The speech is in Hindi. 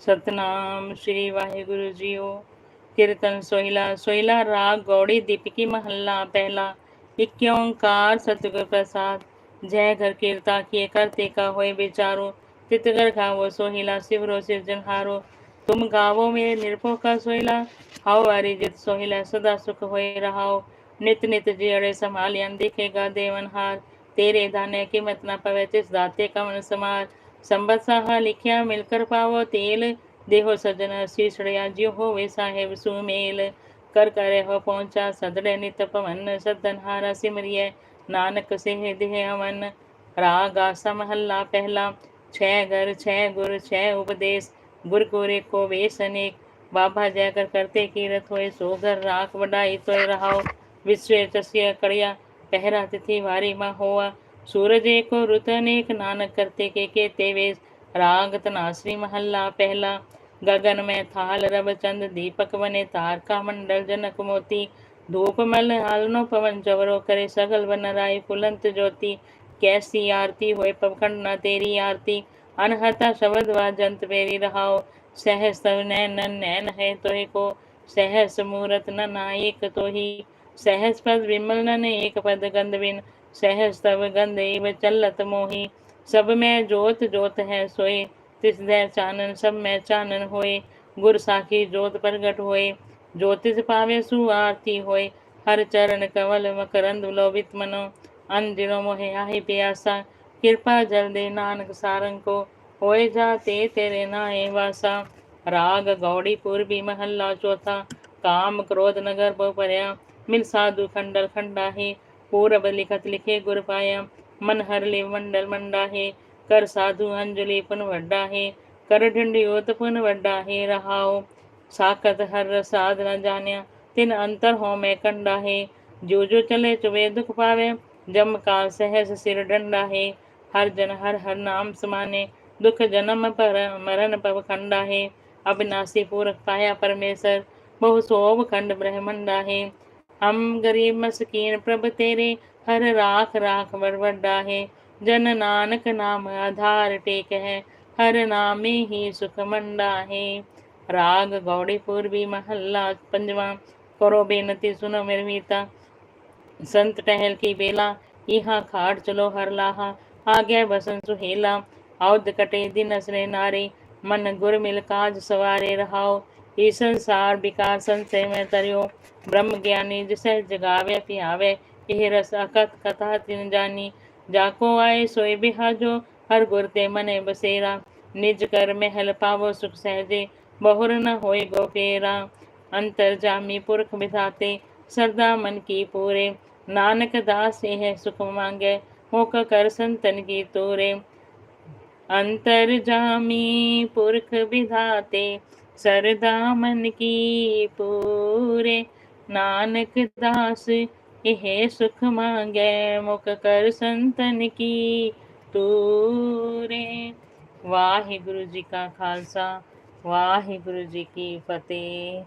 सतनाम श्री वाहेगुरु जीओ कीर्तन सोहिला सोहिला राग गौड़ी दीपिकी महल्ला, पहला इक्य सतगुरु प्रसाद। जय घर कीर्ता किए करते का होए बेचारो तितगर गावो सोहिला, शिवरो सिर्जन हारो। तुम गावो मेरे निरपो का सोहिला हाओ अरिजित सोहिला, सदा सुख होए रहाओ। नित नित जी अड़े संभालियन देखेगा देवन हार। तेरे धाने की मतना पवे, तिस दाते का मन समार संबत साहा लिखिया, मिलकर पावो तेल। देहो सजन शीसड़िया जियो हो वे साहेब सुमेल। कर करे हो पहुँचा सदड़े नित पवन। सदन हारा सिमरिय, नानक से देह अवन। राग आसा महल्ला पहला। छह घर छह गुर छह उपदेश। गुर गोरे को वेश अनेक। बाबा जयकर करते कीरत होए। सोगर राख वडाई तो रहाओ। विश्व चस्य कड़िया। पहरा तिथि वारी माँ होआ। सूरज को रुत अनेक नानक करते के के तेवेश राग तनाश्री महल्ला पहला। गगन में थाल रब चंद, दीपक बने तारका मंडल जनक मोती। धूप मल हालनो पवन जवरो करे सगल वन राय फुलंत ज्योति। कैसी आरती होए पवखंड न तेरी आरती। अनहता शब्द व जंत मेरी रहाओ। सहस तव नैन नैन है तो को। सहस मूरत न नायक तो ही सहस पद विमल न एक पद गंध बिन सहस तव गंध एव चलत मोही। सब में जोत जोत है सोए, तिस दय चानन, सब में चानन होए। गुर साखी जोत प्रगट होए ज्योतिष पावे सु आरती होए। हर चरण कवल मकरंद लोभित मनो। अन दिनों मोहे आही प्यासा। कृपा जल दे नानक सारंग को होए जाते तेरे नाए वासा। राग गौड़ी पूर्वी महल्ला चौथा। काम क्रोध नगर परया। मिल साधु खंडल खंडा है पूरब लिखत लिखे गुर पाया मन हर ले मंडल मंडा है कर साधु अंजलि पुन वड्डा है कर ढंडियोत पुन वड्डा है रहाओ, साकत हर साध न जान्या, तिन अंतर हो मैं कंडा है जो जो चले चुवे दुख पावे, जम काल सहस सिर डंडा है हर जन हर हर नाम समाने, दुख जन्म पर मरण पव खंडा है अविनाशी पूरक पाया परमेश्वर, बहु सोभ खंड ब्रह्मंडा है हम गरीब मस्कीन, प्रभ तेरे हर राख राख बड़वड्डा है। जन नानक नाम आधार टेक है, हर नामे ही सुख मंडा है। राग गौड़ी पूर्वी महल्ला पंजवा, करो बेनती सुनो मेरवीता संत टहल की बेला, यहाँ खाट चलो हर लाहा। आ गया बसन सुहेला औद कटे दिन असरे नारे। मन गुर मिल काज सवारे रहाओ। ये संसार विकार संशय में तरियो, ब्रह्म ज्ञानी जिसे जगावे, पियावे यह रस अकथ कथा तिन जानी। जाको आए सोए बिहाजो, हर गुर ते मने बसेरा। निज कर महल पावो सुख सहजे, बहुर न होए गोपेरा अंतर जामी पुरख बिधाते सरदा मन की पूरे। नानक दास यह सुख मांगे, होक कर संतन की तोरे। अंतर जामी पुरख विधाते सरदा मन की पूरे नानक दास यह सुख मांगे मुख कर संतन की तूरे वाहिगुरु जी का खालसा वाहिगुरु जी की फतेह